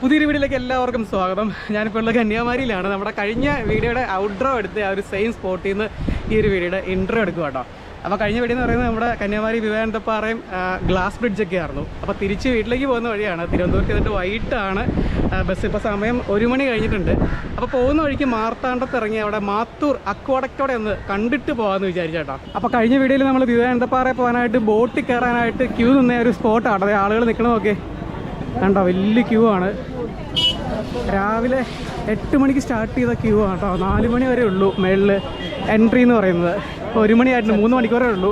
പുതിയൊരു വീഡിയോയിലേക്ക് എല്ലാവർക്കും സ്വാഗതം. ഞാനിപ്പോൾ ഉള്ളത് കന്യാകുമാരിയിലാണ്. നമ്മുടെ കഴിഞ്ഞ വീഡിയോയുടെ ഔട്ട്ഡ്രോ എടുത്ത് ആ ഒരു സെയിം സ്പോട്ടിൽ നിന്ന് ഈ ഒരു വീഡിയോയുടെ ഇൻട്രോ എടുക്കുക കേട്ടോ. അപ്പോൾ കഴിഞ്ഞ വീഡിയോ എന്ന് പറയുന്നത് നമ്മുടെ കന്യാകുമാരി വിവേകാനന്ദപ്പാറയും ഗ്ലാസ് ബ്രിഡ്ജൊക്കെ ആയിരുന്നു. അപ്പോൾ തിരിച്ച് വീട്ടിലേക്ക് പോകുന്ന വഴിയാണ്. തിരുവനന്തപുരത്ത് എന്നിട്ട് വൈകിട്ടാണ് ബസ് ഇപ്പോൾ സമയം ഒരു മണി കഴിഞ്ഞിട്ടുണ്ട്. അപ്പോൾ പോകുന്ന വഴിക്ക് മാർത്താണ്ടത്ത് ഇറങ്ങി അവിടെ മാത്തൂർ അക്വാഡക്റ്റോടെ ഒന്ന് കണ്ടിട്ട് പോകാമെന്ന് വിചാരിച്ചേട്ടോ അപ്പോൾ കഴിഞ്ഞ വീഡിയോയിൽ നമ്മൾ വിവേകാനന്ദപ്പാറയിൽ പോകാനായിട്ട് ബോട്ടിൽ കയറാനായിട്ട് ക്യൂ നിന്ന ഒരു സ്പോട്ടാണ് അതായത് ആളുകൾ നിൽക്കണമൊക്കെ കണ്ടോ വലിയ ക്യൂ ആണ്. രാവിലെ എട്ട് മണിക്ക് സ്റ്റാർട്ട് ചെയ്ത ക്യൂ ആണ് കേട്ടോ. നാല് മണി വരെ ഉള്ളൂ മേളിൽ എൻട്രി എന്ന് പറയുന്നത്. ഇപ്പോൾ ഒരു മണിയായിട്ട് മൂന്ന് മണിക്കൂറേ ഉള്ളൂ.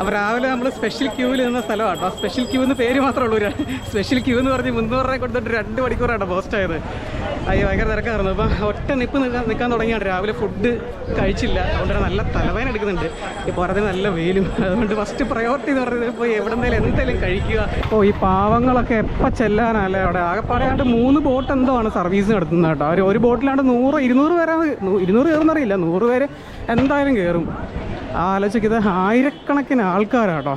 അപ്പോൾ രാവിലെ നമ്മൾ സ്പെഷ്യൽ ക്യൂവിൽ നിന്ന സ്ഥലമാണ് കേട്ടോ. സ്പെഷ്യൽ ക്യൂ എന്ന് പേര് മാത്രമേ ഉള്ളൂ. സ്പെഷ്യൽ ക്യൂ എന്ന് പറഞ്ഞ് മുന്നൂറ് രൂപ കൊടുത്തിട്ട് രണ്ട് മണിക്കൂറാണ് പോസ്റ്റ് ആയത്. അയ്യോ ഭയങ്കര തിരക്കായിരുന്നു. അപ്പം ഒറ്റ നിപ്പ് നിൽക്കാൻ നിൽക്കാൻ തുടങ്ങിയാണ് രാവിലെ ഫുഡ് കഴിച്ചില്ല. അതുകൊണ്ട് നല്ല തലവേന എടുക്കുന്നുണ്ട്. ഇപ്പോൾ പറഞ്ഞത് നല്ല വെയിലും. അതുകൊണ്ട് ഫസ്റ്റ് പ്രയോറിറ്റി എന്ന് പറയുന്നത് ഇപ്പോൾ എവിടെന്തെങ്കിലും എന്തെങ്കിലും കഴിക്കുക. ഓ ഈ പാവങ്ങളൊക്കെ എപ്പോൾ ചെല്ലാനല്ലേ അവിടെ? ആകെ പറയാണ്ട് മൂന്ന് ബോട്ട് എന്തോ ആണ് സർവീസ് നടത്തുന്നത് കേട്ടോ. അവർ ഒരു ബോട്ടിലാണ്ട് നൂറ് ഇരുന്നൂറ് പേരാ ഇരുന്നൂറ് കയറുന്നറിയില്ല നൂറ് പേര് എന്തായാലും കയറും ആലോചിക്കുന്നത് ആയിരക്കണക്കിന് ആൾക്കാരാട്ടോ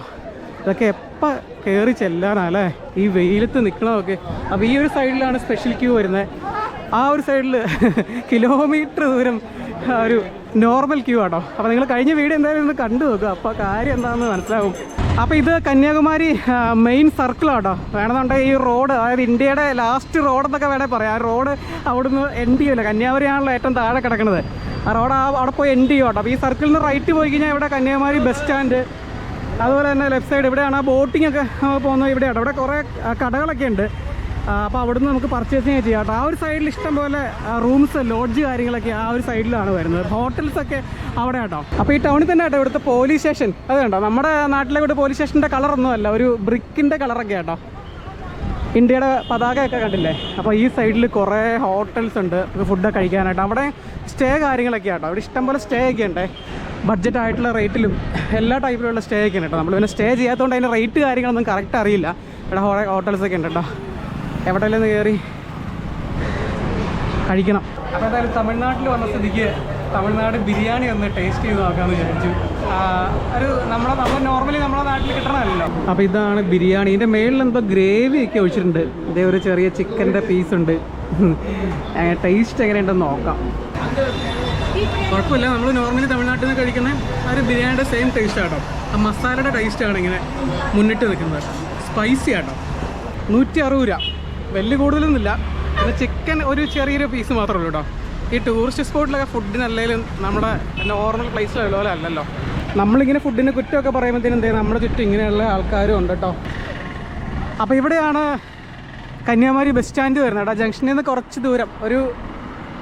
ഇതൊക്കെ എപ്പോൾ കയറി ചെല്ലാനാണല്ലേ ഈ വെയിലത്ത് നിൽക്കണമൊക്കെ അപ്പോൾ ഈ ഒരു സൈഡിലാണ് സ്പെഷ്യൽ ക്യൂ വരുന്നത്. ആ ഒരു സൈഡിൽ കിലോമീറ്റർ ദൂരം ഒരു നോർമൽ ക്യൂ ആട്ടോ. അപ്പോൾ നിങ്ങൾ കഴിഞ്ഞ വീഡിയോ എന്തായാലും ഒന്ന് കണ്ടു നോക്കുക. അപ്പോൾ കാര്യം എന്താണെന്ന് മനസ്സിലാവും. അപ്പോൾ ഇത് കന്യാകുമാരി മെയിൻ സർക്കിളാട്ടോ വേണമെന്നുണ്ടെങ്കിൽ ഈ റോഡ് അതായത് ഇന്ത്യയുടെ ലാസ്റ്റ് റോഡെന്നൊക്കെ വേണേൽ പറയാം. ആ റോഡ് അവിടുന്ന് എൻഡ് ചെയ്യില്ല കന്യാകുമാരിയാണല്ലോ ഏറ്റവും താഴെ കിടക്കുന്നത് ആ റോഡ് അവിടെ പോയി എൻഡ് ചെയ്യും കേട്ടോ അപ്പോൾ ഈ സർക്കിളിൽ നിന്ന് റൈറ്റ് പോയി കഴിഞ്ഞാൽ ഇവിടെ കന്യാകുമാരി ബസ് സ്റ്റാൻഡ് അതുപോലെ തന്നെ ലെഫ്റ്റ് സൈഡ് ഇവിടെയാണ് ആ ബോട്ടിംഗ് ഒക്കെ പോകുന്നത് ഇവിടെയാണ്. ഇവിടെ കുറേ കടകളൊക്കെ ഉണ്ട്. അപ്പോൾ അവിടുന്ന് നമുക്ക് പർച്ചേസിങ് ചെയ്യാം കേട്ടോ. ആ ഒരു സൈഡിൽ ഇഷ്ടം പോലെ റൂംസ് ലോഡ്ജ് കാര്യങ്ങളൊക്കെ ആ ഒരു സൈഡിലാണ് വരുന്നത്. ഹോട്ടൽസ് ഒക്കെ അവിടെ കേട്ടോ. അപ്പോൾ ഈ ടൗണിൽ തന്നെ കേട്ടോ ഇവിടുത്തെ പോലീസ് സ്റ്റേഷൻ അത് കണ്ടോ? നമ്മുടെ നാട്ടിലെ ഇവിടെ പോലീസ് സ്റ്റേഷന്റെ കളറൊന്നും അല്ല ഒരു ബ്രിക്കിന്റെ കളറൊക്കെ കേട്ടോ. ഇന്ത്യയുടെ പതാകയൊക്കെ കണ്ടില്ലേ? അപ്പോൾ ഈ സൈഡിൽ കുറേ ഹോട്ടൽസ് ഉണ്ട് ഫുഡൊക്കെ കഴിക്കാനായിട്ട്. അവിടെ സ്റ്റേ കാര്യങ്ങളൊക്കെ ആട്ടോ അവിടെ ഇഷ്ടംപോലെ സ്റ്റേ ഒക്കെ ഉണ്ട്. ബഡ്ജറ്റ് ആയിട്ടുള്ള റേറ്റിലും എല്ലാ ടൈപ്പിലുള്ള സ്റ്റേ ഒക്കെ ഉണ്ട് കേട്ടോ. നമ്മൾ പിന്നെ സ്റ്റേ ചെയ്യാത്തതുകൊണ്ട് അതിന്റെ റേറ്റ് കാര്യങ്ങളൊന്നും കറക്റ്റ് അറിയില്ല. ഇവിടെ ഹോട്ടൽസൊക്കെ ഉണ്ട് കേട്ടോ. എവിടെയെല്ലാം കയറി കഴിക്കണം. അപ്പോൾ എന്തായാലും തമിഴ്നാട്ടിൽ വന്ന സ്ഥിതിക്ക് തമിഴ്നാട് ബിരിയാണി ഒന്ന് ടേസ്റ്റ് ചെയ്ത് നോക്കാമെന്ന് വിചാരിച്ചു. ഒരു നമ്മളെ നമ്മൾ നോർമലി നമ്മളെ നാട്ടിൽ കിട്ടണമല്ലോ അപ്പോൾ ഇതാണ് ബിരിയാണി. ഇതിന്റെ മേളിൽ എന്തോ ഗ്രേവി ഒക്കെ ഒഴിച്ചിട്ടുണ്ട്. ഇതേ ഒരു ചെറിയ ചിക്കന്റെ പീസ് ഉണ്ട്. ടേസ്റ്റ് എങ്ങനെയുണ്ടെന്ന് നോക്കാം. കുഴപ്പമില്ല. നമ്മൾ നോർമലി തമിഴ്നാട്ടിൽ നിന്ന് കഴിക്കുന്ന ആ ഒരു ബിരിയാണിയുടെ സെയിം ടേസ്റ്റ് ആട്ടോ. ആ മസാലയുടെ ടേസ്റ്റാണ് ഇങ്ങനെ മുന്നിട്ട് നിൽക്കുന്നത്. സ്പൈസി ആട്ടോ. നൂറ്റി അറുപത് രൂപ വലിയ കൂടുതലൊന്നുമില്ല. പിന്നെ ചിക്കൻ ഒരു ചെറിയൊരു പീസ് മാത്രമേ ഉള്ളൂ കേട്ടോ ഈ ടൂറിസ്റ്റ് സ്പോട്ടിലൊക്കെ ഫുഡിന് അല്ലെങ്കിലും നമ്മുടെ നോർമൽ പ്ലേസിലുള്ള പോലെ അല്ലല്ലോ. നമ്മളിങ്ങനെ ഫുഡിനെ കുറ്റമൊക്കെ പറയുമ്പോഴത്തേനും എന്താ നമ്മുടെ ചുറ്റും ഇങ്ങനെയുള്ള ആൾക്കാരും ഉണ്ട് കേട്ടോ അപ്പോൾ ഇവിടെയാണ് കന്യാകുമാരി ബസ് സ്റ്റാൻഡ് വരുന്നത് കേട്ടോ ജംഗ്ഷനിൽ നിന്ന് കുറച്ച് ദൂരം ഒരു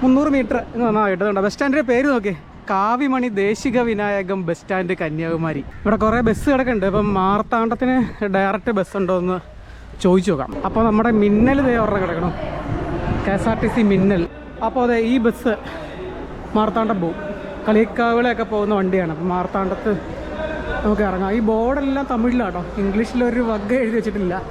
മുന്നൂറ് മീറ്റർ എന്ന് പറഞ്ഞാൽ കേട്ടോ ബസ് സ്റ്റാൻഡിന്റെ പേര് നോക്കി. Kavimani Desika Vinayakam bus stand Kanyakumari. ഇവിടെ കുറേ ബസ് കിടക്കുന്നുണ്ട്. ഇപ്പം മാർത്താണ്ഡത്തിന് ഡയറക്റ്റ് ബസ് ഉണ്ടോ എന്ന് ചോദിച്ചു നോക്കാം. അപ്പോൾ നമ്മുടെ മിന്നൽ ദേ ഒരെണ്ണം കിടക്കണം. K S R T C മിന്നൽ. അപ്പോൾ അതെ ഈ ബസ് മാർത്താണ്ഡം പോവും. കളിക്കാവിളെയൊക്കെ പോകുന്ന വണ്ടിയാണ്. അപ്പോൾ മാർത്താണ്ഡത്ത് നമുക്ക് ഇറങ്ങാം. ഈ ബോർഡെല്ലാം തമിഴിലാട്ടോ. ഇംഗ്ലീഷിലൊരു വഗ് എഴുതി വെച്ചിട്ടില്ല.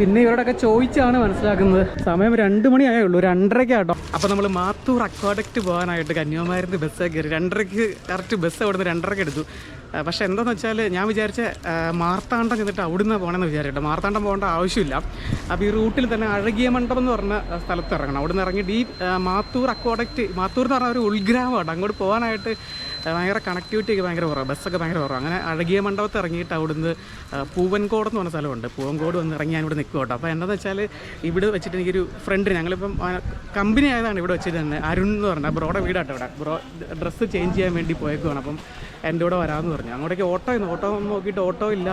പിന്നെ ഇവരോടൊക്കെ ചോദിച്ചാണ് മനസ്സിലാക്കുന്നത്. സമയം രണ്ട് മണിയായേ ഉള്ളൂ രണ്ടരയ്ക്ക് ആട്ടോ അപ്പോൾ നമ്മൾ മാത്തൂർ അക്വാഡക്റ്റ് പോകാനായിട്ട് കന്യാകുമാരിന്ന് ബസ്സൊക്കെ കയറി രണ്ടരയ്ക്ക് കറക്റ്റ് ബസ് അവിടുന്ന് രണ്ടരയ്ക്ക് എടുത്തു. പക്ഷെ എന്താണെന്ന് വെച്ചാൽ ഞാൻ വിചാരിച്ച മാർത്താണ്ഡം ചെന്നിട്ട് അവിടുന്ന് പോകണമെന്ന് വിചാരിച്ചിട്ട് മാർത്താണ്ഡം പോകേണ്ട ആവശ്യമില്ല. അപ്പോൾ ഈ റൂട്ടിൽ തന്നെ അഴകിയ മണ്ഡപം എന്ന് പറഞ്ഞ സ്ഥലത്ത് ഇറങ്ങണം. അവിടുന്ന് ഇറങ്ങിയിട്ട് ഈ മാത്തൂർ അക്വാഡക്റ്റ് മാത്തൂർ എന്ന് പറഞ്ഞ ഒരു ഉൾഗ്രാമമാണ്. അങ്ങോട്ട് പോകാനായിട്ട് ഭയങ്കര കണക്ടിവിറ്റി ഒക്കെ ഭയങ്കര കുറവാണ് ബസ്സൊക്കെ ഭയങ്കര കുറവാണ് അങ്ങനെ അഴകിയ മണ്ഡപത്ത് ഇറങ്ങിയിട്ട് അവിടുന്ന് പൂവൻകോട് എന്ന് പറഞ്ഞ സ്ഥലമുണ്ട്. പൂവൻകോട് വന്ന് ഇറങ്ങി ഞാൻ ഇവിടെ നിൽക്കും കേട്ടോ. അപ്പോൾ എന്താണെന്ന് വെച്ചാൽ ഇവിടെ വെച്ചിട്ട് എനിക്കൊരു ഫ്രണ്ട് ഞങ്ങളിപ്പം കമ്പനി ആയതാണ് ഇവിടെ വെച്ചിട്ട് തന്നെ. അരുൺ എന്ന് പറഞ്ഞാൽ ബ്രോയുടെ വീടാട്ടോ ഇവിടെ. ബ്രോ ഡ്രസ്സ് ചേഞ്ച് ചെയ്യാൻ വേണ്ടി പോയേക്കുവാണ്. അപ്പം എന്റെ കൂടെ വരാമെന്ന് പറഞ്ഞു. അങ്ങോട്ടേക്ക് ഓട്ടോ ഇന്ന്. ഓട്ടോ നോക്കിയിട്ട് ഓട്ടോ ഇല്ല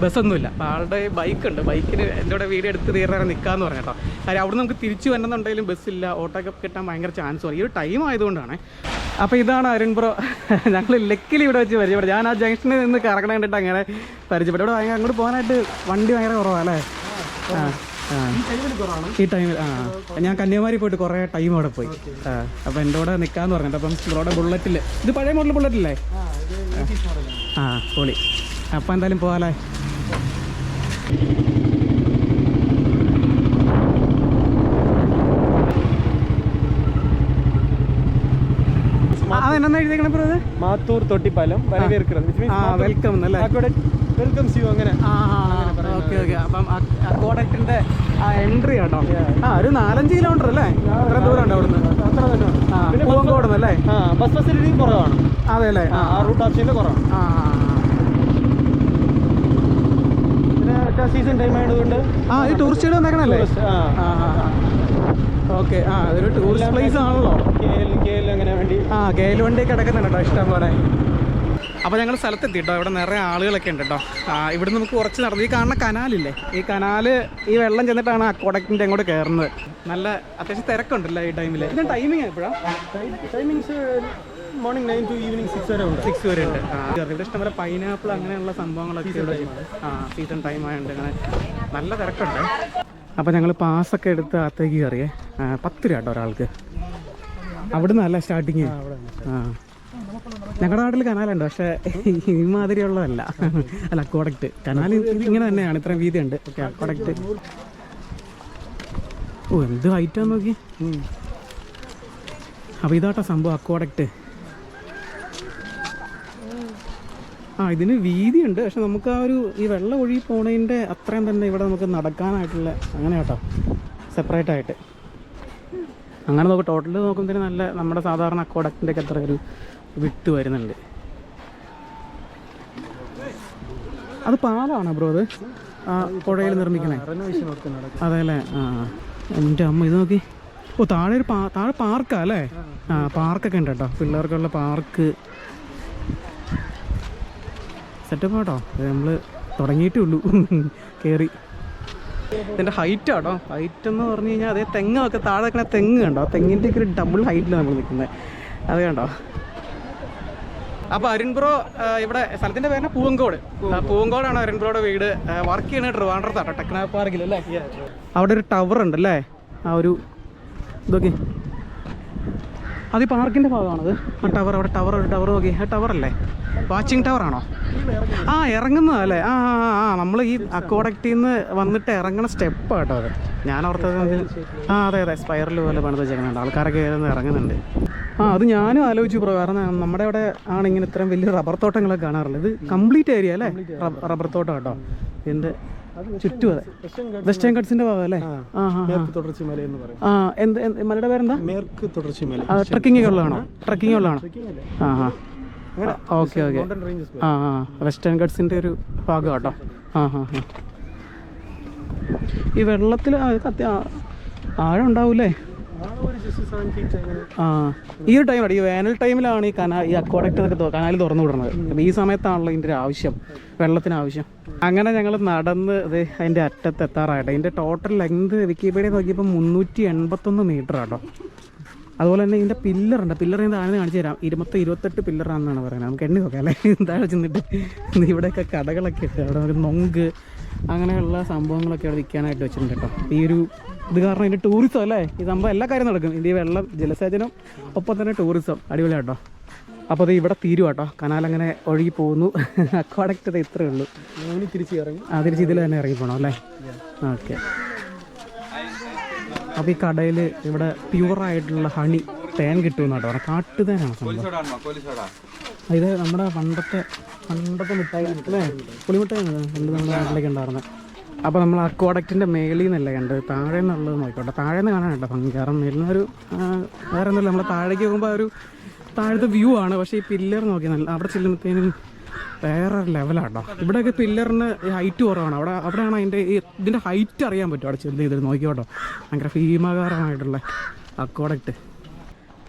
ബസ്സൊന്നുമില്ല അപ്പോൾ ആളുടെ ബൈക്കുണ്ട് ബൈക്കിന് എന്റെ കൂടെ വീട് എടുത്ത് തീർന്നേരം നിൽക്കാമെന്ന് പറഞ്ഞു കേട്ടോ. കാര്യം അവിടെ നമുക്ക് തിരിച്ചു വരണമെന്നുണ്ടെങ്കിലും ബസ്സില്ല ഓട്ടോ ഒക്കെ കിട്ടാൻ ഭയങ്കര ചാൻസ് പറയും ഈ ഒരു ടൈം ആയതുകൊണ്ടാണ് അപ്പോൾ ഇതാണ് അരുൺ ബ്രോ. ഞങ്ങൾ ലക്കിൽ ഇവിടെ വെച്ച് പരിചയപ്പെടും ഞാൻ ആ ജംഗ്ഷനിൽ നിന്ന് കറക്കണം കണ്ടിട്ട് അങ്ങനെ പരിചയപ്പെട്ടു. ഇവിടെ അങ്ങോട്ട് പോകാനായിട്ട് വണ്ടി ഭയങ്കര കുറവാണല്ലേ ആ ഈ ടൈമിൽ ആ. ഞാൻ കന്യാകുമാരി പോയിട്ട് കുറേ ടൈം അവിടെ പോയി. ആ അപ്പോൾ എന്റെ കൂടെ നിൽക്കാമെന്ന് പറഞ്ഞിട്ട് അപ്പം ബ്രോയുടെ ബുള്ളറ്റിൽ ഇത് പഴയ മോഡൽ ബുള്ളറ്റില്ലേ ആ പൊളി. അപ്പം എന്തായാലും പോകാലേ അതെന്നാ എഴുതിക്കണ ബ്രോ ഇത്? മാത്തൂർ തൊട്ടിപ്പാലം വരവേൽക്കുന്നത് വെൽക്കം എന്നല്ലേ welcomes you അങ്ങനെ. ഓക്കെ ഓക്കെ അപ്പം അക്കോഡക്റ്റിന്റെ ആ എൻട്രി കേട്ടോ ആ ഒരു നാലഞ്ച് കിലോമീറ്റർ അല്ലേ? അത്ര ദൂരം ഉണ്ട് അവിടുന്ന്. അത്ര തന്നെ ആ പൂവങ്കോട് അല്ലേ ബസ് ഫെസിലിറ്റിയും കുറവാണ്. അതെ അല്ലേ ആ റൂട്ട് ഓപ്ഷന്റെ കുറവാണ്. ആ പിന്നെ സീസൺ ടൈം ആയതുകൊണ്ട് ആ ഈ ടൂറിസ്റ്റ് വന്നേക്കണല്ലേ? ആ. ഓക്കെ ആ അതൊരു ടൂറിസ്റ്റ് പ്ലേസ് ആണല്ലോ. കെ എൽ കെ എൽ അങ്ങനെ ആ ഗേലുവണ്ടി വണ്ടി കിടക്കുന്നുണ്ട് കേട്ടോ ഇഷ്ടം പോലെ. അപ്പോൾ ഞങ്ങൾ സ്ഥലത്തെത്തി കേട്ടോ ഇവിടെ നിറയെ ആളുകളൊക്കെ ഉണ്ട് കേട്ടോ. ഇവിടെ നമുക്ക് കുറച്ച് നടന്നു ഈ കാണുന്ന കനാലില്ലേ ഈ കനാല് ഈ വെള്ളം ചെന്നിട്ടാണ് ആ കൊടക്കിന്റെ അങ്ങോട്ട് കയറുന്നത് നല്ല അത്യാവശ്യം തിരക്കുണ്ടല്ലോ ഈ ടൈമിൽ ഇതിന് ടൈമിംഗ് എപ്പോഴാണ് timings morning nine to evening six വരെ ഉണ്ട്. സിക്സ് വരെ ഉണ്ട്. ആ, ഇവിടെ ഇഷ്ടംപോലെ പൈനാപ്പിൾ അങ്ങനെയുള്ള സംഭവങ്ങളൊക്കെ ഇവിടെ ആ. സീസൺ ടൈം ആയതുകൊണ്ട് അങ്ങനെ നല്ല തിരക്കുണ്ട്. അപ്പോൾ ഞങ്ങൾ പാസ്സൊക്കെ എടുത്ത് അകത്തേക്ക് കയറിയേ. പത്ത് രൂപ കേട്ടോ ഒരാൾക്ക്. അവിടുന്ന് അല്ല സ്റ്റാർട്ടിങ് ആ ഞങ്ങളുടെ നാട്ടിൽ കനാലുണ്ട് പക്ഷെ ഈ മാതിരിയുള്ളതല്ല അല്ല കൊടക്ട് കനാൽ ഇങ്ങനെ തന്നെയാണ് ഇത്രയും വീതിയുണ്ട്. ഓക്കെ കൊടക്ട് ഓ എന്ത് ഹൈറ്റാന്ന് നോക്കി അപ്പോൾ ഇതാട്ടോ സംഭവം അക്വാഡക്റ്റ് ആ ഇതിന് വീതിയുണ്ട് പക്ഷെ നമുക്ക് ആ ഒരു ഈ വെള്ളം ഒഴുകി പോണതിന്റെ അത്രയും തന്നെ ഇവിടെ നമുക്ക് നടക്കാനായിട്ടുള്ള അങ്ങനെ കേട്ടോ സെപ്പറേറ്റ് ആയിട്ട്. അങ്ങനെ നോക്കും ടോട്ടൽ നോക്കുമ്പോൾ നല്ല നമ്മുടെ സാധാരണ അക്കോഡക്റ്റിന്റെ ഒക്കെ അത്ര ഒരു വിട്ട് വരുന്നുണ്ട്. അത് പാലാണ് ബ്രോ അത്? ആ പുഴയിൽ നിർമ്മിക്കണേ. അതെ അല്ലേ ആ എന്റെ അമ്മ ഇത് നോക്കി. ഓ താഴെ ഒരു പാ താഴെ പാർക്കാ അല്ലേ? ആ പാർക്കൊക്കെ ഉണ്ട് കേട്ടോ. പിള്ളേർക്കുള്ള പാർക്ക്. സെറ്റപ്പ് കേട്ടോ നമ്മൾ തുടങ്ങിയിട്ടേ ഉള്ളൂ. കയറി ഇതിന്റെ ഹൈറ്റ് ആട്ടോ ഹൈറ്റ് എന്ന് പറഞ്ഞു കഴിഞ്ഞാൽ അതേ തെങ്ങൊക്കെ താഴെ നിൽക്കുന്ന തെങ്ങ് കണ്ടോ? തെങ്ങിന്റെ തെങ്ങിന്റെ ഒക്കെ ഒരു ഡബിൾ ഹൈറ്റിലാണ് നമ്മൾ നിൽക്കുന്നത്. അത് കണ്ടോ? അപ്പോൾ അരുൺ ബ്രോ ഇവിടെ സ്ഥലത്തിന്റെ പേരാണ് പൂങ്കോട് പൂങ്കോടാണ് പൂവങ്കോടാണ് അരുൺ ബ്രോയുടെ വീട്. വർക്ക് ചെയ്യുന്നത് ട്രിവാൻഡ്രത്താട്ടോ ടെക്നോ പാർക്കിൽ അല്ലേ? അവിടെ ഒരു ടവർ ഉണ്ട് അല്ലേ ആ ഒരു ഇതൊക്കെ. അത് ഈ പാർക്കിന്റെ ഭാഗമാണത്. ആ ടവർ അവിടെ ടവർ ഒരു ടവർ നോക്കി. ആ ടവർ അല്ലേ? വാച്ചിങ് ടവർ ആണോ? ആ ഇറങ്ങുന്നതല്ലേ. ആ ആ ആ, നമ്മൾ ഈ അക്കോഡക്റ്റിൽ നിന്ന് വന്നിട്ട് ഇറങ്ങണ സ്റ്റെപ്പ് കേട്ടോ അത്. ഞാൻ ഓർത്തത് ആ അതെ അതെ. സ്പൈറൽ പോലെ പണിത് വെച്ചേക്കുന്നുണ്ട് ആൾക്കാരൊക്കെ ഏതെന്ന് ഇറങ്ങുന്നുണ്ട്. ആ അത് ഞാനും ആലോചിച്ചു പ്രോ കാരണം നമ്മുടെ അവിടെ ആണ് ഇങ്ങനെ ഇത്രയും വലിയ റബ്ബർ തോട്ടങ്ങളൊക്കെ കാണാറുള്ളത്. ഇത് കംപ്ലീറ്റ് ഏരിയ അല്ലേ? റബ്ബ- റബ്ബർ തോട്ടം കേട്ടോ. ഇതിന്റെ ചുറ്റും അതെ. വെസ്റ്റേൺ കട്ട്സിന്റെ ഭാഗം അല്ലേ? ആ എന്ത് മലയുടെ പേരെന്താ? മേർക്ക് തുടർച്ചി മല. ട്രക്കിംഗ് ഉള്ളതാണോ? ട്രക്കിംഗ് ഉള്ളതാണോ? ആ ആ. Okay okay. ആ ആ. വെസ്റ്റേൺ ഗഡ്സിന്റെ ഒരു ഭാഗം കേട്ടോ ആ ആ. ഈ വെള്ളത്തിൽ ആഴം ഉണ്ടാവൂലേ ആ. ഈ ഒരു ടൈമാണ് ഈ വേനൽ ടൈമിലാണ് ഈ കനാൽ ഈ അക്വാഡക്റ്റ് ഒക്കെ കനാൽ തുറന്നു വിടുന്നത് അപ്പം ഈ സമയത്താണല്ലോ ഇതിന്റെ ആവശ്യം വെള്ളത്തിന് ആവശ്യം അങ്ങനെ ഞങ്ങൾ നടന്ന് ഇത് അതിന്റെ അറ്റത്ത് എത്താറായിട്ട് ഇതിന്റെ ടോട്ടൽ ലെങ്ത് വിക്കിപീഡിയ നോക്കിയപ്പോൾ മുന്നൂറ്റി എൺപത്തൊന്ന് മീറ്റർ ആട്ടോ. അതുപോലെ തന്നെ ഇതിന്റെ പില്ലറുണ്ട് പില്ലർ ഞാൻ ആണെന്ന് കാണിച്ചു തരാം. ഇരുപത്തി ഇരുപത്തെട്ട് പില്ലറാണെന്നാണ് പറയുന്നത്. നമുക്ക് എണ്ണി നോക്കാം അല്ലേ? താഴെ ചെന്നിട്ട്. ഇവിടെയൊക്കെ കടകളൊക്കെ ഉണ്ട് അവിടെ ഒരു നൊങ്ക് അങ്ങനെയുള്ള സംഭവങ്ങളൊക്കെ അവിടെ വിൽക്കാനായിട്ട് വെച്ചിട്ടുണ്ട് കേട്ടോ. ഈ ഒരു ഇത് കാരണം ഇതിന്റെ ടൂറിസം അല്ലേ? ഈ സംഭവം എല്ലാ കാര്യം നടക്കും. ഇന്ത്യ വെള്ളം ജലസേചനം ഒപ്പം തന്നെ ടൂറിസം അടിപൊളിയാട്ടോ അപ്പോൾ അത് ഇവിടെ തീരും കേട്ടോ. കനാൽ അങ്ങനെ ഒഴുകി പോകുന്നു. അക്വാഡക്റ്റ് ഇത് ഇത്രയേ ഉള്ളൂ. തിരിച്ച് ഇറങ്ങി. ആ തിരിച്ച് ഇതിൽ തന്നെ ഇറങ്ങി പോകണം അല്ലേ? ഓക്കെ അപ്പോൾ ഈ കടയിൽ ഇവിടെ പ്യുവറായിട്ടുള്ള ഹണി തേൻ കിട്ടുമെന്ന് കേട്ടോ പറഞ്ഞത്. കാട്ടുതേനാണ് സംഭവം. ഇത് നമ്മുടെ പണ്ടത്തെ പണ്ടത്തെ മിഠായി അല്ലേ? പുളിമിഠായി പണ്ട് നമ്മുടെ നാട്ടിലേക്ക് ഉണ്ടായിരുന്നത്. അപ്പോൾ നമ്മൾ അക്വാഡക്റ്റിന്റെ മേളിൽ നിന്നല്ലേ കണ്ടത്? താഴെ നിന്നുള്ളത് നോക്കിക്കോട്ടെ താഴെ നിന്ന് കാണാൻ കേട്ടോ ഭംഗി. കാരണം വേറെ ഒന്നുമില്ല നമ്മൾ താഴേക്ക് പോകുമ്പോൾ ഒരു താഴത്തെ വ്യൂ ആണ്. പക്ഷേ ഈ പില്ലർ നോക്കി നല്ല അവിടെ ചെല്ലുമ്പോഴത്തേനും വേറെ ലെവലാട്ടോ. ഇവിടെയൊക്കെ പില്ലറിന് ഹൈറ്റ് കുറവാണ്. അവിടെ അവിടെയാണ് അതിന്റെ ഇതിന്റെ ഹൈറ്റ് അറിയാൻ പറ്റും അവിടെ ചെന്ന് ചെയ്തിട്ട് നോക്കിയോട്ടോ ഭയങ്കര ഭീമാകാരമായിട്ടുള്ള അക്കോഡക്റ്റ്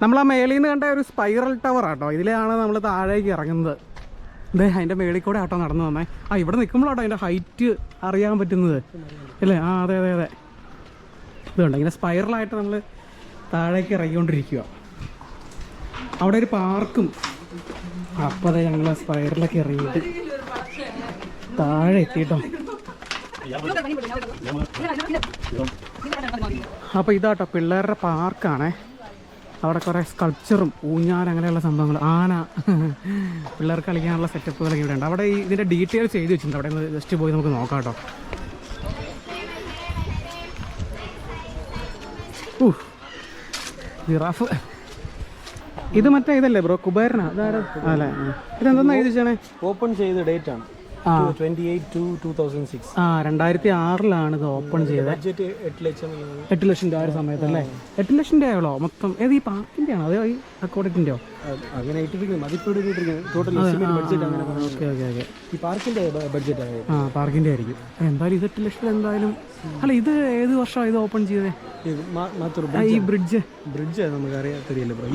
നമ്മൾ ആ മേളിൽ നിന്ന് കണ്ട ഒരു സ്പൈറൽ ടവർ ആട്ടോ. ഇതിലാണ് നമ്മൾ താഴേക്ക് ഇറങ്ങുന്നത്. ഇതേ അതിന്റെ മേളിൽ കൂടെ ആട്ടോ നടന്നു വന്നേ. ആ ഇവിടെ നിൽക്കുമ്പോഴാട്ടോ അതിന്റെ ഹൈറ്റ് അറിയാൻ പറ്റുന്നത്. അല്ലേ? ആ അതെ അതെ അതെ. ഇതുണ്ട്. ഇങ്ങനെ സ്പൈറലായിട്ട് നമ്മൾ താഴേക്ക് ഇറങ്ങിക്കൊണ്ടിരിക്കുക. അവിടെ ഒരു പാർക്കും. അപ്പോൾ അതെ ഞങ്ങൾ സ്പൈറലൊക്കെ ഇറങ്ങിയിട്ട് താഴെ എത്തിയിട്ടോ. അപ്പോൾ ഇതാട്ടോ പിള്ളേരുടെ പാർക്കാണേ. അവിടെ കുറേ സ്കൾപ്ചറും ഊഞ്ഞാൽ അങ്ങനെയുള്ള സംഭവങ്ങൾ ആന പിള്ളേർക്ക് കളിക്കാനുള്ള സെറ്റപ്പുകളൊക്കെ ഇവിടെ ഉണ്ട്. അവിടെ ഇതിന്റെ ഡീറ്റെയിൽസ് എഴുതി വെച്ചിട്ടുണ്ട്. അവിടെ ജസ്റ്റ് പോയി നമുക്ക് നോക്കാം കേട്ടോ. ജിറാഫ്. ഇത് മറ്റേ ഇതല്ലേ ബ്രോ? കുബേരനാ? അതാരാ അല്ലേ? ഇതെന്താ ഓപ്പൺ ചെയ്ത ഡേറ്റ് ആണ്. ആ. 28 to 2006. ആ രണ്ടായിരത്തി ആറിലാണ് ഇത് ഓപ്പൺ ചെയ്തത്. എട്ട് ലക്ഷം. ലക്ഷം രൂപ ആ ഒരു സമയത്ത് അല്ലേ എട്ട് ലക്ഷം രൂപയാണോ? മൊത്തം ഏത് ഈ പാർക്കിന്റെ ആണോ അതോ ഈ അക്കോഡറ്റിന്റെയോ അങ്ങനെ. Okay okay okay. ഈ പാർക്കിന്റെ ബഡ്ജറ്റ് ആ പാർക്കിന്റെ ആയിരിക്കും എന്തായാലും ഇത് എട്ട് ലക്ഷത്തിൽ എന്തായാലും അല്ല ഇത് ഏത് വർഷമാണ് ഇത് ഓപ്പൺ ചെയ്തത്? ആ, ഈ ബ്രിഡ്ജ് ബ്രിഡ്ജ് നമുക്ക്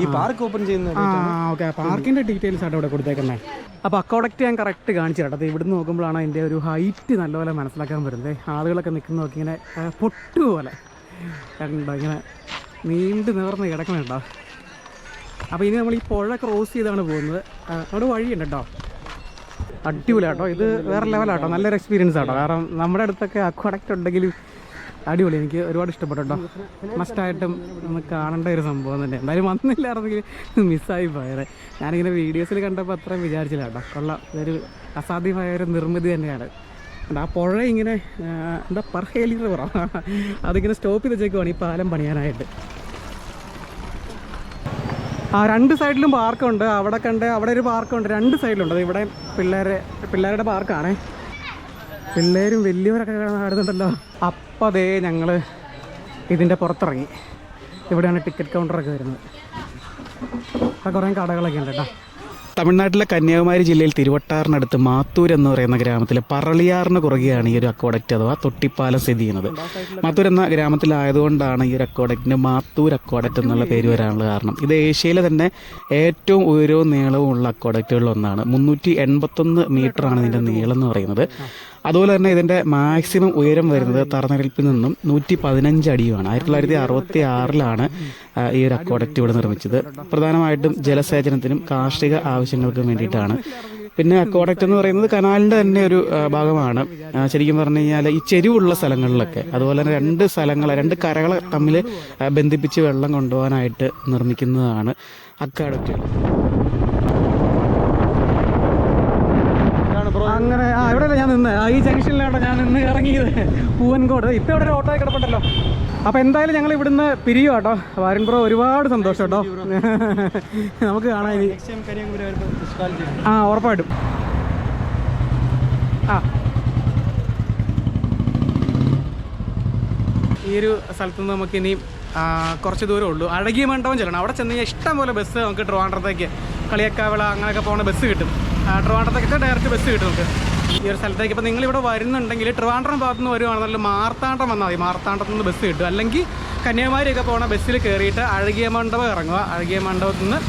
ഈ പാർക്ക് ഓപ്പൺ ചെയ്യുന്ന ഓക്കെ പാർക്കിന്റെ ഡീറ്റെയിൽസ് ആണ് ഇവിടെ കൊടുത്തേക്കുന്നേ. അപ്പോൾ അക്കോഡക്റ്റ് ഞാൻ കറക്റ്റ് കാണിച്ചു കേട്ടത് ഇവിടുന്ന് നോക്കുമ്പോഴാണ് അതിന്റെ ഒരു ഹൈറ്റ് നല്ലപോലെ മനസ്സിലാക്കാൻ വരുന്നത്. ആളുകളൊക്കെ നിൽക്കുന്ന നോക്കി ഇങ്ങനെ ആ, പൊട്ടു പോലെ. കണ്ടോ ഇങ്ങനെ നീണ്ടു നേർന്ന് കിടക്കണുണ്ടോ അപ്പോൾ ഇനി നമ്മൾ ഈ പുഴ ക്രോസ് ചെയ്താണ് പോകുന്നത്. അവിടെ വഴിയുണ്ട് കേട്ടോ. അടിപൊളി ആട്ടോ ഇത് വേറെ ലെവലാട്ടോ നല്ലൊരു എക്സ്പീരിയൻസ് ആട്ടോ. കാരണം നമ്മുടെ അടുത്തൊക്കെ അക്വാഡക്റ്റ് ഉണ്ടെങ്കിലും അടിപൊളി. എനിക്ക് ഒരുപാട് ഇഷ്ടപ്പെട്ടു കേട്ടോ മസ്റ്റായിട്ടും ഒന്ന് കാണേണ്ട ഒരു സംഭവം തന്നെ. എന്തായാലും വന്നില്ലായിരുന്നെങ്കിൽ മിസ്സായി പോയത് ഞാനിങ്ങനെ വീഡിയോസിൽ കണ്ടപ്പോൾ അത്രയും വിചാരിച്ചില്ല കേട്ടോ. കൊള്ളാം. ഇതൊരു അസാധ്യമായ ഒരു നിർമ്മിതി തന്നെയാണ്. ആ പുഴ ഇങ്ങനെ എന്താ എന്താ പെർഹേലി റിവറോ അതിങ്ങനെ സ്റ്റോപ്പ് ചെയ്ത് വെച്ചേക്കുവാണ് ഈ പാലം പണിയാനായിട്ട്. ആ രണ്ട് സൈഡിലും പാർക്കുണ്ട്. അവിടെ കണ്ട് അവിടെ ഒരു പാർക്കുണ്ട്. രണ്ട് സൈഡിലുണ്ട്. ഇവിടെ പിള്ളേരെ പിള്ളേരുടെ പാർക്കാണേ. പിള്ളേരും വലിയവരൊക്കെ കാണുന്നുണ്ടല്ലോ. അപ്പം അതേ ഞങ്ങൾ ഇതിന്റെ പുറത്തിറങ്ങി. ഇവിടെയാണ് ടിക്കറ്റ് കൗണ്ടറൊക്കെ വരുന്നത്. അവിടെ കുറേ കടകളൊക്കെ ഉണ്ട് കേട്ടോ. തമിഴ്നാട്ടിലെ കന്യാകുമാരി ജില്ലയിൽ തിരുവട്ടാറിനടുത്ത് മാത്തൂർ എന്ന് പറയുന്ന ഗ്രാമത്തിൽ പറളിയാറിന് കുറുകെയാണ് ഈ ഒരു അക്കോഡക്റ്റ് അഥവാ തൊട്ടിപ്പാലം സ്ഥിതി ചെയ്യുന്നത്. മാത്തൂർ എന്ന ഗ്രാമത്തിലായതുകൊണ്ടാണ് ഈ ഒരു അക്കോഡക്റ്റിന് മാത്തൂർ അക്കോഡക്റ്റ് എന്നുള്ള പേര് വരാനുള്ള കാരണം. ഇത് ഏഷ്യയിലെ തന്നെ ഏറ്റവും ഉയരവും നീളവും ഉള്ള അക്കോഡക്റ്റുകളിൽ ഒന്നാണ്. മുന്നൂറ്റി എൺപത്തൊന്ന് മീറ്ററാണ് ഇതിന്റെ നീളം എന്ന് പറയുന്നത്. അതുപോലെ തന്നെ ഇതിന്റെ മാക്സിമം ഉയരം വരുന്നത് തറനിരപ്പിൽ നിന്നും നൂറ്റി പതിനഞ്ച് അടിയുമാണ്. ആയിരത്തി തൊള്ളായിരത്തി അറുപത്തി ആറിലാണ് ഈ ഒരു അക്വാഡക്റ്റ് ഇവിടെ നിർമ്മിച്ചത്. പ്രധാനമായിട്ടും ജലസേചനത്തിനും കാർഷിക ആവശ്യങ്ങൾക്കും വേണ്ടിയിട്ടാണ്. പിന്നെ അക്വാഡക്റ്റ് എന്ന് പറയുന്നത് കനാലിന്റെ തന്നെ ഒരു ഭാഗമാണ്. ശരിക്കും പറഞ്ഞു കഴിഞ്ഞാൽ ഈ ചെരിവുള്ള സ്ഥലങ്ങളിലൊക്കെ അതുപോലെ തന്നെ രണ്ട് സ്ഥലങ്ങൾ രണ്ട് കരകളെ തമ്മിൽ ബന്ധിപ്പിച്ച് വെള്ളം കൊണ്ടുപോകാനായിട്ട് നിർമ്മിക്കുന്നതാണ് അക്വാഡക്റ്റുകൾ അങ്ങനെ ഇവിടെയല്ല ഞാൻ നിന്ന്? ആ, ഈ ജംഗ്ഷനിലാണ് ഞാൻ നിന്ന് ഇറങ്ങിയത്. പൂവൻകോട്. ഇപ്പം ഇവിടെ ഒരു ഓട്ടോ കിടപ്പുണ്ടല്ലോ. അപ്പോൾ എന്തായാലും ഞങ്ങൾ ഇവിടുന്ന് പിരിയോ കേട്ടോ. വാരൻ ബ്രോ ഒരുപാട് സന്തോഷം കേട്ടോ. നമുക്ക് കാണാൻ ഇനി. ആ ഉറപ്പായിട്ടും. ആ. ഈ ഒരു സ്ഥലത്ത് നിന്ന് നമുക്ക് ഇനി കുറച്ച് ദൂരം ഉള്ളൂ. അഴകിയ മണ്ഡപം ചെല്ലണം. അവിടെ ചെന്ന് കഴിഞ്ഞാൽ ഇഷ്ടം പോലെ ബസ് നമുക്ക് ട്രിവാൻഡ്രത്തേക്ക് കളിയക്കാവിള അങ്ങനെയൊക്കെ പോകുന്ന ബസ് കിട്ടും. ആ, ട്രിവാൻഡ്രത്തേക്കൊക്കെ ഡയറക്റ്റ് ബസ് കിട്ടും നമുക്ക്. ഈ ഒരു സ്ഥലത്തേക്ക്. ഇപ്പോൾ നിങ്ങളിവിടെ വരുന്നുണ്ടെങ്കിൽ ട്രിവാൻഡ്രം ഭാഗത്ത് നിന്ന് വരുവാണെന്നുണ്ടെങ്കിൽ മാർത്താണ്ഡം വന്നാൽ മതി. മാർത്താണ്ഡത്ത് നിന്ന് ബസ് കിട്ടും. അല്ലെങ്കിൽ കന്യാകുമാരിയൊക്കെ പോകുന്ന ബസ്സിൽ കയറിയിട്ട് അഴകിയ മണ്ഡപം ഇറങ്ങുക. അഴകിയ മണ്ഡപത്തിൽ നിന്ന്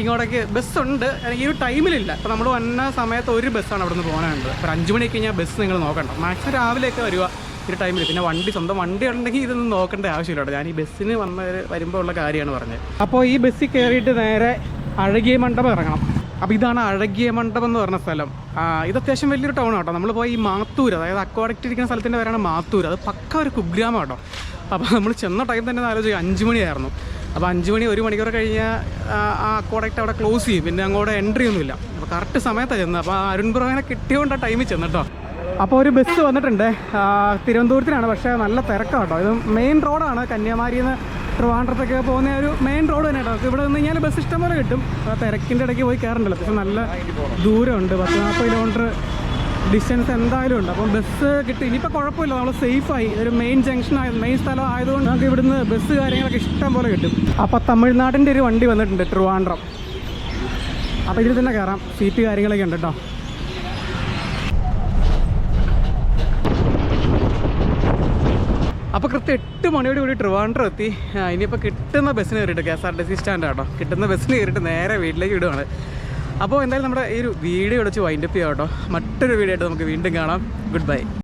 ഇങ്ങോട്ടേക്ക് ബസ്സുണ്ട് ഈ ഒരു ടൈമിലില്ല. അപ്പോൾ നമ്മൾ വന്ന സമയത്ത് ഒരു ബസ്സാണ് അവിടെ നിന്ന് പോകാനുണ്ട് ഒരു അഞ്ച് മണിക്ക് കഴിഞ്ഞാൽ ബസ് നിങ്ങൾ നോക്കണ്ട. മാക്സിമം രാവിലെയൊക്കെ വരിക ഒരു ടൈമിൽ പിന്നെ വണ്ടി സ്വന്തം വണ്ടി ഉണ്ടെങ്കിൽ ഇതൊന്നും നോക്കേണ്ട ആവശ്യമില്ല ഞാൻ ഈ ബസ്സിന് വന്ന വരുമ്പോൾ ഉള്ള കാര്യമാണ് പറഞ്ഞത്. അപ്പോൾ ഈ ബസ്സിൽ കയറിയിട്ട് നേരെ അഴകിയ മണ്ഡപം ഇറങ്ങണം. അപ്പോൾ ഇതാണ് അഴകിയ മണ്ഡപം എന്ന് പറഞ്ഞ സ്ഥലം. ഇത് അത്യാവശ്യം വലിയൊരു ടൗൺ ആട്ടോ. നമ്മൾ പോയി ഈ മാത്തൂർ അതായത് അക്വാഡക്റ്റ് ഇരിക്കുന്ന സ്ഥലത്തിന്റെ പേരാണ് മാത്തൂർ അത് പക്ക ഒരു കുഗ്രാമം ആട്ടോ. അപ്പോൾ നമ്മൾ ചെന്ന ടൈം തന്നെ ആലോചിക്കുക അഞ്ച് മണിയായിരുന്നു. അപ്പോൾ അഞ്ച് മണി ഒരു മണിക്കൂർ കഴിഞ്ഞാൽ ആ അക്വാഡക്റ്റ് അവിടെ ക്ലോസ് ചെയ്യും. പിന്നെ അങ്ങോട്ട് എൻട്രി ഒന്നുമില്ല. അപ്പോൾ കറക്റ്റ് സമയത്താണ് ചെന്നത് അപ്പോൾ അരുൺ ബ്രോനെ കിട്ടിയോണ്ട് ആ ടൈമിൽ ചെന്നിട്ടോ അപ്പോൾ ഒരു ബസ് വന്നിട്ടുണ്ട്. തിരുവനന്തപുരത്തിനാണ്. പക്ഷേ നല്ല തിരക്കാണ് കേട്ടോ ഇത് മെയിൻ റോഡാണ് കന്യാകുമാരിയിൽ നിന്ന് ട്രിവാൻഡ്രത്തൊക്കെ പോകുന്ന ഒരു മെയിൻ റോഡ് തന്നെ കേട്ടോ. ഇവിടെ നിന്ന് കഴിഞ്ഞാൽ ബസ് ഇഷ്ടം പോലെ കിട്ടും. ആ തിരക്കിന്റെ ഇടയ്ക്ക് പോയി കയറണ്ടല്ലോ പക്ഷെ നല്ല ദൂരമുണ്ട്. പത്ത് നാൽപ്പത് കിലോമീറ്റർ ഡിസ്റ്റൻസ് എന്തായാലും ഉണ്ട്. അപ്പം ബസ് കിട്ടി. ഇനിയിപ്പോൾ കുഴപ്പമില്ല. നമ്മൾ സേഫായി ഒരു മെയിൻ ജംഗ്ഷൻ ആയത് മെയിൻ സ്ഥലം ആയതുകൊണ്ട് നമുക്ക് ഇവിടുന്ന് ബസ് കാര്യങ്ങളൊക്കെ ഇഷ്ടം പോലെ കിട്ടും. അപ്പോൾ തമിഴ്നാടിന്റെ ഒരു വണ്ടി വന്നിട്ടുണ്ട് ട്രിവാൻഡ്രം. അപ്പോൾ ഇതിൽ തന്നെ കയറാം സീറ്റ് കാര്യങ്ങളൊക്കെ ഉണ്ട് കേട്ടോ. അപ്പോൾ കൃത്യം എട്ട് മണിയോട് കൂടി ട്രിവാൻഡ്രം എത്തി. ഇനിയിപ്പോൾ കിട്ടുന്ന ബസ്സിന് കയറിയിട്ട് K S R T C stand കേട്ടോ കിട്ടുന്ന ബസ്സിന് കയറിയിട്ട് നേരെ വീട്ടിലേക്ക് വിടുവാണ്. അപ്പോൾ എന്തായാലും നമ്മുടെ ഈ ഒരു വീഡിയോ അടച്ച് വൈൻഡപ്പ് ചെയ്യാം കേട്ടോ. മറ്റൊരു വീഡിയോ ആയിട്ട് നമുക്ക് വീണ്ടും കാണാം. Good bye